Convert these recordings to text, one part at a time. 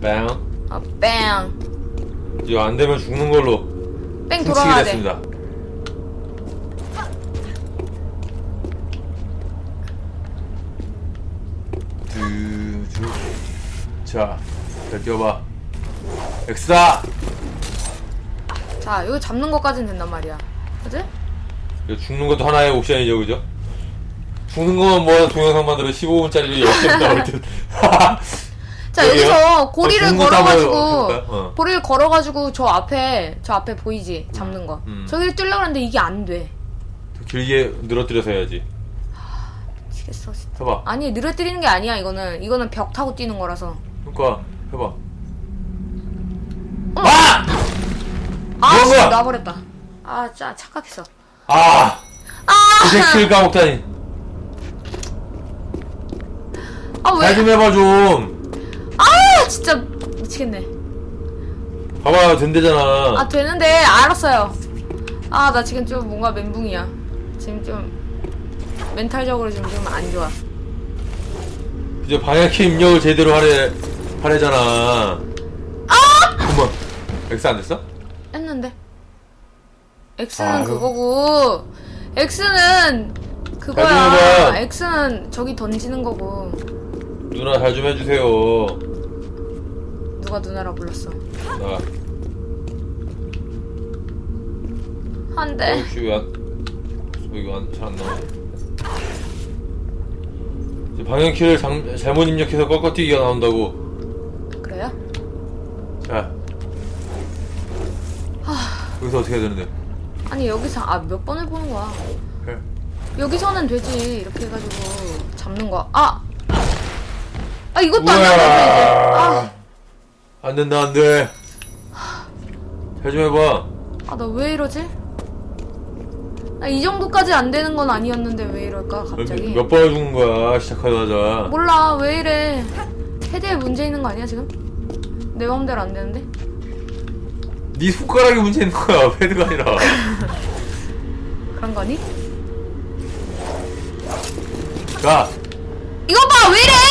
뺑. 아, 뺑. 이거 안 되면 죽는 걸로 뺑 돌아가야 돼. 됐습니다. 두두 자, 잘 뛰어봐. 엑스다. 자, 이거 잡는 것까지는 된단 말이야. 그지? 이거 죽는 것도 하나의 옵션이죠, 그죠? 죽는 것만 뭐 동영상 만들어 15분짜리 영상 나올 듯. 자, 여기요? 여기서 고리를 것도 한번 걸어가지고, 해볼까요? 어. 고리를 걸어가지고 저 앞에, 저 앞에 보이지? 잡는 거. 음. 저기를 뛰려고 하는데 이게 안 돼. 더 길게 늘어뜨려서 해야지. 미치겠어, 진짜. 해봐. 아니, 늘어뜨리는 게 아니야, 이거는. 이거는 벽 타고 뛰는 거라서. 그러니까 해봐. 아! 아, 진짜 거야? 놔버렸다. 아, 진짜 착각했어. 아! 아! 이제 킬 까먹다니. 아, 왜? 잘좀 해봐 좀. 아, 진짜 미치겠네. 봐봐 된대잖아. 아, 되는데, 알았어요. 아, 나 지금 좀 뭔가 멘붕이야. 지금 좀, 멘탈적으로 지금 좀 안 좋아. 이제 방향키 입력을 제대로 하래 하래잖아. 아! 한번 X 안 됐어? 했는데. X는 아, 그거고, X는 잘 그거야. X는 저기 던지는 거고. 누나 잘 좀 해주세요. 누가 누나라 불렀어. 나 안 돼. 혹시 왜안 이거 안 잘안 나와? 이제 방향키를 장, 잘못 입력해서 꺾어뛰기가 나온다고. 그래요? 자. 여기서 어떻게 해야 되는데? 아니, 여기서, 아, 몇 번을 보는 거야. 그래. 여기서는 되지. 이렇게 해가지고 잡는 거야. 아! 아, 이것도 안 이제. 안 된다 안 돼. 잘 좀 해봐. 아, 아, 나 왜 이러지? 나 이 정도까지 안 되는 건 아니었는데 왜 이럴까, 갑자기? 몇 번을 죽는 거야 시작하자마자. 몰라, 왜 이래. 헤드에 문제 있는 거 아니야, 지금? 내 마음대로 안 되는데? 네 손가락이 문제 있는 거야 패드가 아니라. 그런 거니? 야, 이거 봐, 왜 이래!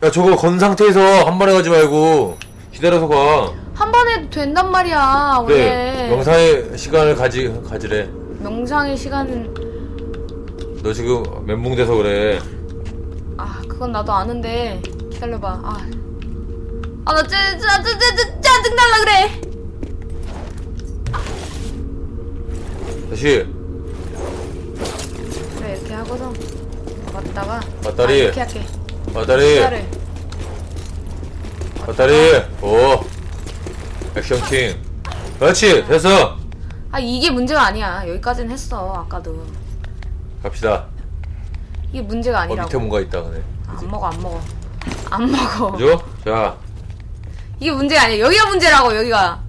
아! 야 저거 건 상태에서 한 번에 가지 말고 기다려서 가. 한 번에 해도 된단 말이야, 원래. 그래. 명상의 시간을 가지 가지래. 명상의 시간은, 너 지금 멘붕 돼서 그래. 아, 그건 나도 아는데. 기다려봐, 아. 아, 나 짜, 짜, 짜, 짜, 짜, 짜증날라 그래! 다시 그래, 이렇게 하고서. 왔다가. 왔다리. 아, 이렇게 할게. 왔다리. 왔다리. 오. 액션 킹. 그렇지 됐어. 아, 이게 문제가 아니야. 여기까지는 했어, 아까도. 갑시다. 이게 문제가 어 아니라고. 밑에 뭔가 있다 그네. 아, 안 먹어, 안 먹어. 안 먹어. 그죠? 자, 이게 문제가 아니야. 여기가 문제라고, 여기가.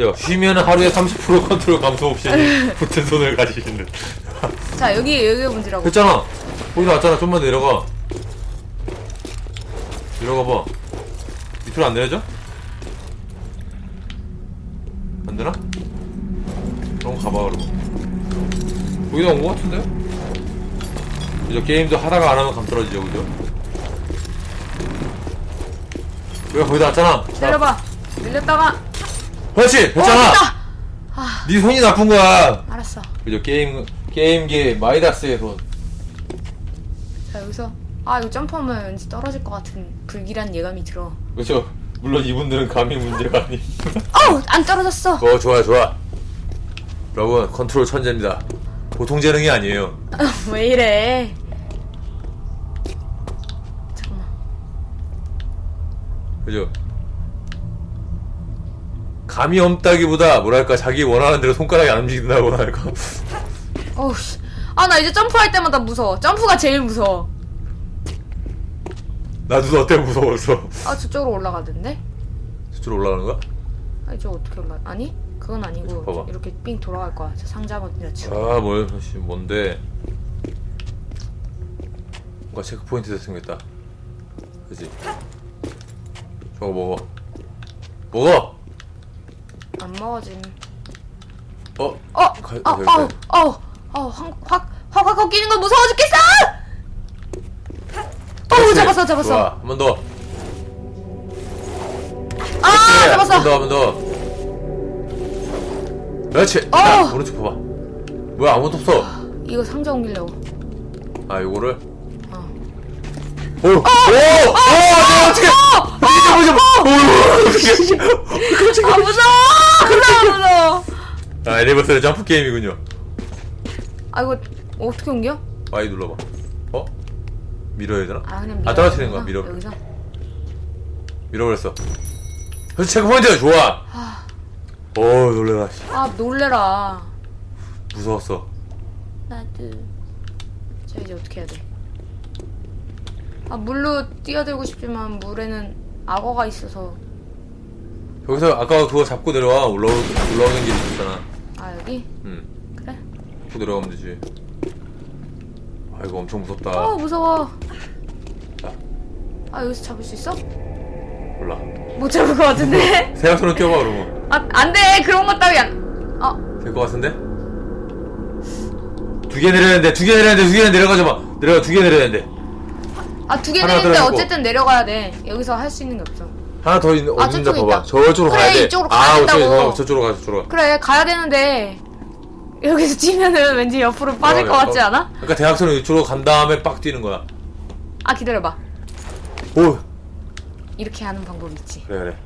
야, 쉬면 하루에 30% 컨트롤 감소 옵션이 붙은 손을 가지시는. 자, 여기, 여기가 문제라고. 됐잖아. 거기서 왔잖아. 좀만 내려가. 내려가 봐. 밑으로 안 내려져? 안 되나? 그럼 가봐 그럼. 거기다 온 거 같은데? 그죠? 게임도 하다가 안 하면 감 떨어지죠, 그죠? 왜 거기다 왔잖아. 자, 내려봐. 밀렸다가. 그렇지, 어, 됐잖아. 네 손이 나쁜 거야. 알았어. 그죠? 게임 게임계 마이다스의 손. 자, 여기서. 아, 이거 점프하면 왠지 떨어질 것 같은 불길한 예감이 들어. 그렇죠. 물론 이분들은 감이 문제가 아니. 어우! 안 떨어졌어! 어 좋아 좋아. 여러분 컨트롤 천재입니다. 보통 재능이 아니에요. 왜 이래? 잠깐만. 그죠? 감이 없다기보다 뭐랄까 자기 원하는 대로 손가락이 안 움직인다고 할까. 어우, 씨. 아, 나 이제 점프할 때마다 무서워. 점프가 제일 무서워. 나도 너 때문에 무서웠어. 아, 저쪽으로 올라가던데? 저쪽으로 올라가는 거야? 아니, 저 어떻게 올라, 아니? 그건 아니고. 봐봐. 이렇게 삥 돌아갈 거야. 저 상자 한번 내려치고. 아, 뭘, 씨, 뭔데? 뭔가 체크포인트에서 생겼다. 그지? 저거 먹어. 먹어! 안 먹어짐. 어? 어! 가- 어! 가- 어! 어! 어! 확, 확, 확, 확 꺾이는 거 무서워 죽겠어! 잡았어, 잡았어 잡았어 좋아 한 번 더. 아한 잡았어 번 더, 한 번 더. 그렇지. 어! 자, 오른쪽 봐봐. 뭐야 아무것도 없어. 이거 상자 옮기려고 아 요거를. 어. 오! 오! 오! 내가 어떻게? 이게 뭐지? 오! 아 무서워 무서워 무서워 아 점프 게임이군요. 아 이거 어떻게 옮겨? Y 눌러봐. 어? 밀어야 되나? 아 그냥 아 떨어뜨리는 거야. 밀어. 여기서 밀어버렸어. 그래서 체크포인트 좋아. 오 놀래라. 씨. 아 놀래라 무서웠어. 나도 자 이제 어떻게 해야 돼? 아 물로 뛰어들고 싶지만 물에는 악어가 있어서 여기서 아까 그거 잡고 내려와 올라오 올라오는 길이 있었잖아. 아 여기? 응. 그래? 잡고 내려가면 되지. 아 이거 엄청 무섭다. 어 무서워 자. 아 여기서 잡을 수 있어? 몰라. 못 잡을 것 같은데? 세상처럼 뛰어봐 그러면. 아 안돼 그런 것 따위 안 어? 될 것 같은데? 두 개 내려야 되는데 두 개 내려야 되는데 두 개 내려가지 마. 내려가 두 개 내려야 되는데. 아 두 개 하나 내리는데. 어쨌든 내려가야 돼 여기서 할 수 있는 게 없어 하나 더 있는 아, 어딘지 저쪽에 봐봐. 있다. 저쪽으로 그래, 가야 돼. 이쪽으로 가야 아, 된다고. 저쪽으로 가, 저쪽으로 가, 저쪽으로 가. 그래 가야 되는데 여기서 뛰면은 왠지 옆으로 빠질 것 같지 않아? 그러니까 대학생은 이쪽으로 간 다음에 빡 뛰는 거야. 아 기다려봐 오, 이렇게 하는 방법이 있지 그래 그래.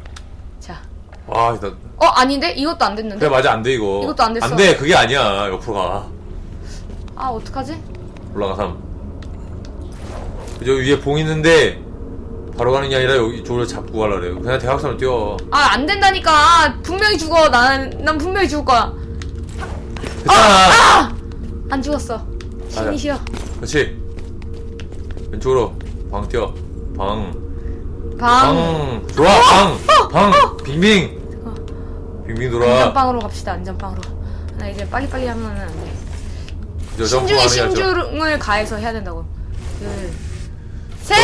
자 와, 나 어 아닌데? 이것도 안 됐는데? 그래 맞아 안 돼 이거. 이것도 안 됐어. 안 돼, 그게 아니야. 옆으로 가. 아 어떡하지? 올라가 삼. 저 위에 봉 있는데 바로 가는 게 아니라 여기 이쪽으로 잡고 가려 그래. 그냥 대학생으로 뛰어. 아 안 된다니까 분명히 죽어 난, 난 분명히 죽을 거야 괜찮아. 안 죽었어 맞아. 신이 쉬어 그렇지. 왼쪽으로 방 뛰어. 방. 방 방. 좋아. 방. 방. 빙빙. 빙빙 돌아. 안전빵으로 갑시다 안전빵으로 나 이제 빨리빨리 하면은 안돼 저 점프 신중에 가능하죠? 신중을 가해서 해야 된다고 둘셋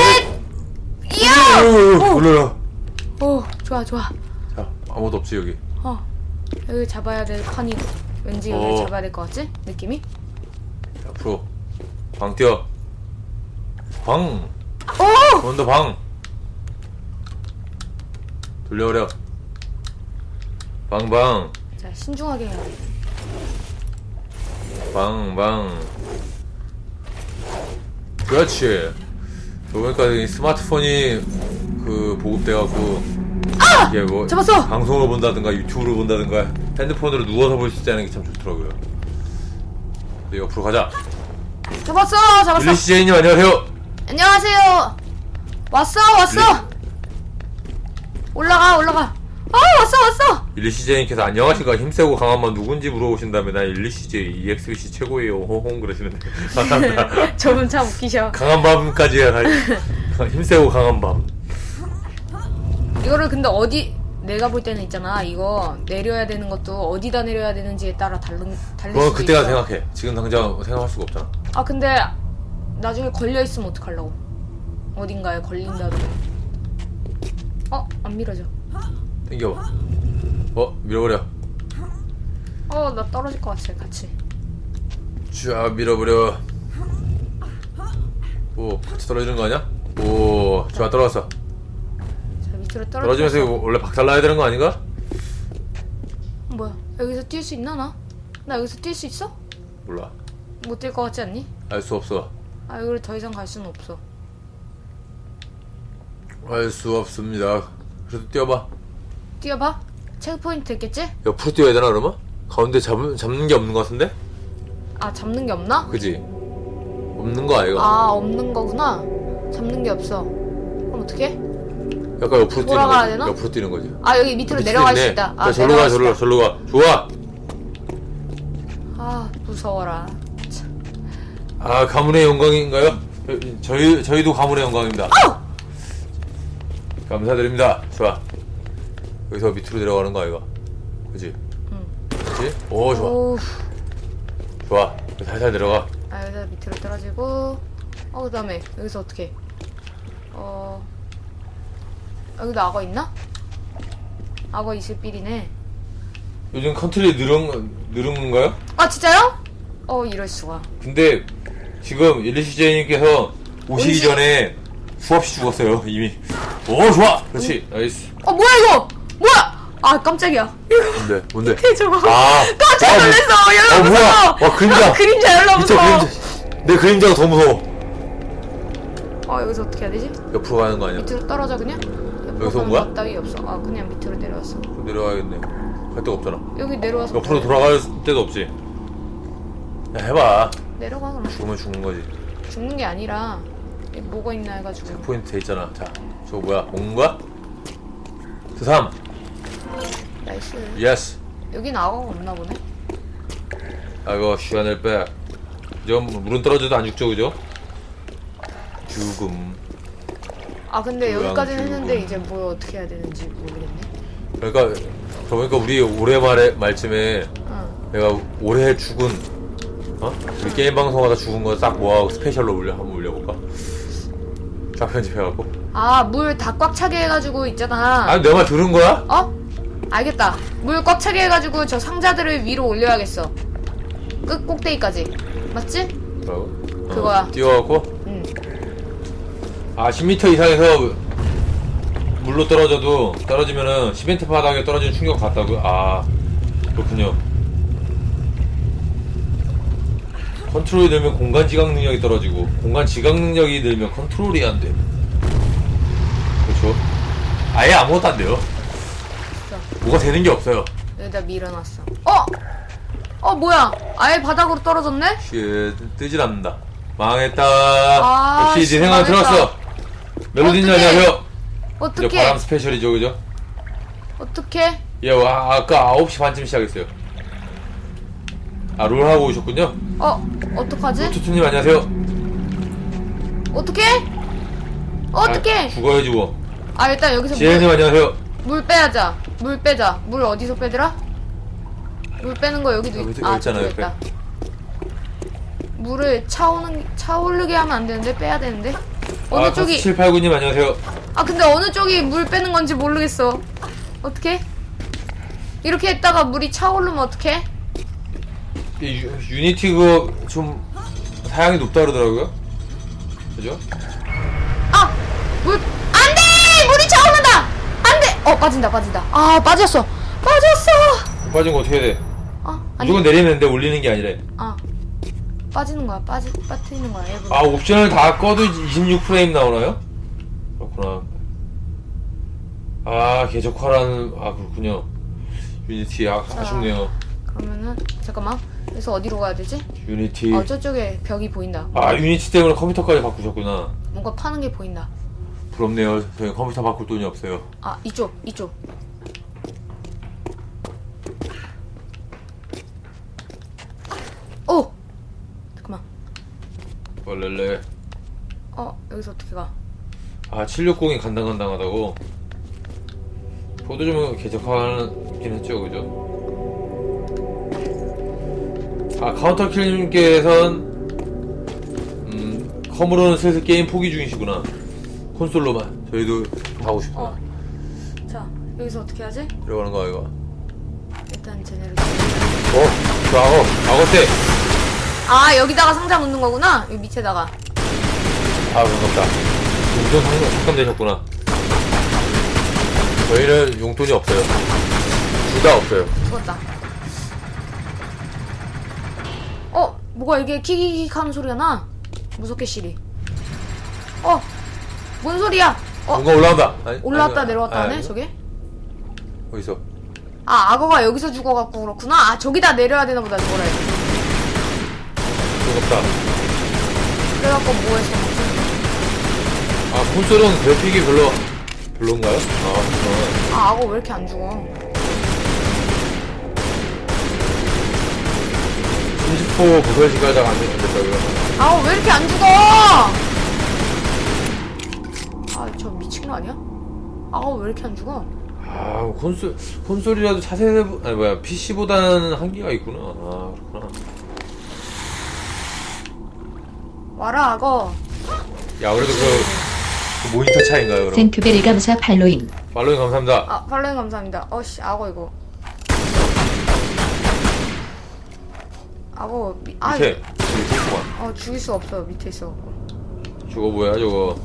이야 오, 놀래라. 오 좋아 좋아 자, 아무도 없지 여기. 어 여기 잡아야 될 칸이 왠지 여기 어. 잡아야 될 것 같지? 느낌이? 자, 앞으로. 방 뛰어. 방. 오! 원더 방. 돌려버려. 방방. 자 신중하게 해야 돼 방방. 그렇지. 그러니까 이 스마트폰이 그 보급돼갖고 이게 뭐 아! 잡았어! 방송을 본다든가 유튜브를 본다든가 핸드폰으로 누워서 볼 수 있다는 게 참 좋더라고요. 우리 옆으로 가자. 잡았어! 잡았어! 릴리 CJ님 안녕하세요. 안녕하세요! 왔어 왔어! 올라가 올라가! 아 왔어 왔어! 릴리 CJ님께서 안녕하십니까? 힘세고 강한 만 누군지 물어보신다면 난 릴리 CJ EXBC 최고예요. 호홍 그러시는데. 감사합니다. 저분 참 웃기셔. 강한 밤까지 가- 힘세고 강한 밤. 이거를 근데 어디 내가 볼 때는 있잖아 이거 내려야 되는 것도 어디다 내려야 되는지에 따라 다른 달릴 그건 수도 그때가 있어 생각해. 지금 당장 생각할 수가 없잖아. 아 근데 나중에 걸려 있으면 어떡하려고 어딘가에 걸린다든가 어 안 밀어져 당겨봐. 어 밀어버려. 어 나 떨어질 것 같아 같이 쫙 밀어버려. 오 같이 떨어지는 거 아니야? 오 좋아 떨어졌어. 자 밑으로 떨어져 떨어지면서 이거 원래 박살나야 되는 거 아닌가? 뭐야 여기서 뛸 수 있나 나? 나 여기서 뛸 수 있어? 몰라. 못 뛸 것 같지 않니? 알 수 없어. 아 여기를 더 이상 갈 수는 없어 알 수 없습니다. 그래도 뛰어봐. 뛰어봐 체크포인트 있겠지? 옆으로 뛰어야 되나 그러면? 가운데 잡, 잡는 게 없는 거 같은데? 아 잡는 게 없나? 그지? 없는 거 아이가? 아 없는 거구나 잡는 게 없어 그럼 어떡해? 약간 옆으로 뛰는 돌아가야 거지. 되나? 옆으로 뛰는 거지. 아 여기 밑으로 내려갈 수. 있다 자, 아 절로 가, 내려갈 절로, 있다 절로 가. 좋아. 아 무서워라 아, 가문의 영광인가요? 저희, 저희도 가문의 영광입니다. 감사드립니다. 좋아. 여기서 밑으로 내려가는 거 아이가? 그지? 응. 그지? 오, 좋아. 오, 좋아. 살살 내려가. 아 여기서 밑으로 떨어지고 어 그다음에 여기서 어떻게 어 여기도 악어 있나? 악어 삘이네. 요즘 컨트리 느른, 느른 건가요? 아 진짜요? 어 이럴 수가. 근데 지금 일리시제님께서 오시기 오시- 전에 수없이 죽었어요 이미. 오 좋아! 그렇지 나이스. 어 뭐야 이거? 뭐야? 아 깜짝이야. 뭔데 뭔데? 저거? 아 깜짝 아, 놀랐어. 어 열나 무서워 와 그림자. 아, 그림자 밑에 무서워 그림자. 내 그림자가 더 무서워. 어 여기서 어떻게 해야 되지? 옆으로 가는 거 아니야? 밑으로 떨어져 그냥? 여기서 온 가는 거야? 것 따위 없어. 아 그냥 밑으로 내려왔어. 내려가야겠네. 갈 데가 없잖아. 여기 내려와서 옆으로 돌아갈 데도 없지. 야 해봐. 내려가 그럼 죽으면 죽는 거지. 죽는 게 아니라 뭐가 있나 해가지고. 포인트 돼 있잖아. 자 저거 뭐야? 먹는 거야? 드삼 나이스. 예스 여긴 악어가 없나 보네? 아이고 시간을 빼. 이제 물은 떨어져도 안 죽죠 그죠? 죽음 아 근데 여기까지는 지금 했는데 뭐. 이제 뭘 어떻게 해야 되는지 모르겠네 그러니까 그러니까 우리 올해 말에 말쯤에 응 내가 올해 죽은 어? 우리 게임 방송하다 죽은 거 싹 모아서 스페셜로 올려 한번 올려볼까? 쫙 편집해갖고 아 물 다 꽉 차게 해가지고 있잖아 아니 내 말 들은 거야? 어? 알겠다 물 꽉 차게 해가지고 저 상자들을 위로 올려야겠어 끝 꼭대기까지 맞지? 뭐라고? 어, 그거야. 응 아 10m 이상에서 물로 떨어져도 떨어지면은 시멘트 바닥에 떨어지는 충격 같다고요? 아 그렇군요. 컨트롤이 늘면 공간 지각 능력이 떨어지고 공간 지각 능력이 늘면 컨트롤이 안 돼. 그렇죠? 아예 아무것도 안 돼요. 뭐가 되는 게 없어요. 여기다 밀어놨어. 어? 어 뭐야? 아예 바닥으로 떨어졌네? 쉣 뜨질 않는다. 망했다. 아, 역시 씨, 네 생각 망했다. 들었어 이제 어떻게 바람 스페셜이죠 그죠? 어떻게 예, 와, 아까 9시 반쯤 시작했어요. 아, 롤 하고 오셨군요? 어 어떡하지? 투투님 안녕하세요. 어떻게? 어떻게? 아, 죽어요, 죽어. 아 일단 여기서 지혜님 물, 안녕하세요. 물 빼야자 물 빼자 물 어디서 빼더라? 물 빼는 거 여기도 여기 있, 여기 있잖아, 저기. 있다. 물을 차오는 차오르게 하면 안 되는데 빼야 되는데 어느 아, 쪽이 789님 안녕하세요. 아 근데 어느 쪽이 물 빼는 건지 모르겠어 어떻게? 이렇게 했다가 물이 차오르면 어떡해? 이 유, 유니티 그거 좀 사양이 높다 그러더라고요. 그죠? 아! 물, 안 돼! 물이 차오른다! 안 돼! 어, 빠진다, 빠진다. 아, 빠졌어. 빠졌어! 빠진 거 어떻게 해야 돼? 아, 아니. 무조건 되는데 올리는 게 아니래. 아. 빠지는 거야, 빠지, 빠뜨리는 거야, 일부러. 아, 옵션을 다 꺼도 26프레임 나오나요? 그렇구나. 아, 개적화라는, 아, 그렇군요. 유니티, 아, 아쉽네요. 그러면은, 잠깐만. 그래서 어디로 가야 되지? 유니티. 어, 저쪽에 벽이 보인다. 아, 유니티 때문에 컴퓨터까지 바꾸셨구나. 뭔가 파는 게 보인다. 부럽네요. 저희 컴퓨터 바꿀 돈이 없어요. 아, 이쪽, 이쪽. 오! 잠깐만. 원래래. 어, 여기서 어떻게 가? 아, 760이 간당간당하다고. 좀 개척하긴 했죠, 그죠? 아, 카운터 킬님께선, 음, 컴으로는 슬슬 게임 포기 중이시구나. 콘솔로만. 저희도 하고 싶구나. 어. 자, 여기서 어떻게 하지? 들어가는 거, 이거. 일단 쟤네를. 어? 저 악어, 악어 때! 아, 여기다가 상자 묻는 거구나? 여기 밑에다가. 아, 반갑다. 용돈 상- 삭감되셨구나. 저희는 용돈이 없어요. 둘 다 없어요. 죽었다. 어, 뭐가 이게 킥킥킥 하는 소리가 나? 무섭게 시리. 어, 뭔 소리야? 어, 뭔가 올라온다. 아니, 올라왔다 아니, 내려왔다 아니, 하네, 아니. 저게? 어디서? 아, 악어가 여기서 죽어갖고 그렇구나. 아, 저기다 내려야 되나 보다, 저거를. 무섭다. 그래갖고 뭐 했어. 아, 콘솔은 그래픽이 별로, 별론가요? 아. 아, 악어 왜 이렇게 안 죽어? 30호 보설 시가장 안 됐다고요? 악어 왜 이렇게 안 죽어? 아, 저 미친 거 아니야? 악어 왜 이렇게 안 죽어? 아, 콘솔, 콘솔이라도 차세대, 아니, 뭐야, PC보다는 한계가 있구나. 아, 그렇구나. 와라, 악어. 야, 그래도 그, 그 모니터 차인가요, 그럼? 생크베리 감사 팔로잉. 팔로잉 감사합니다. 아, 팔로잉 감사합니다. 어씨, 악어 이거. 악어, 미, 아, 밑에, 저기 있구만. 어, 죽일 수 없어. 밑에 있어. 저거 뭐야, 저거.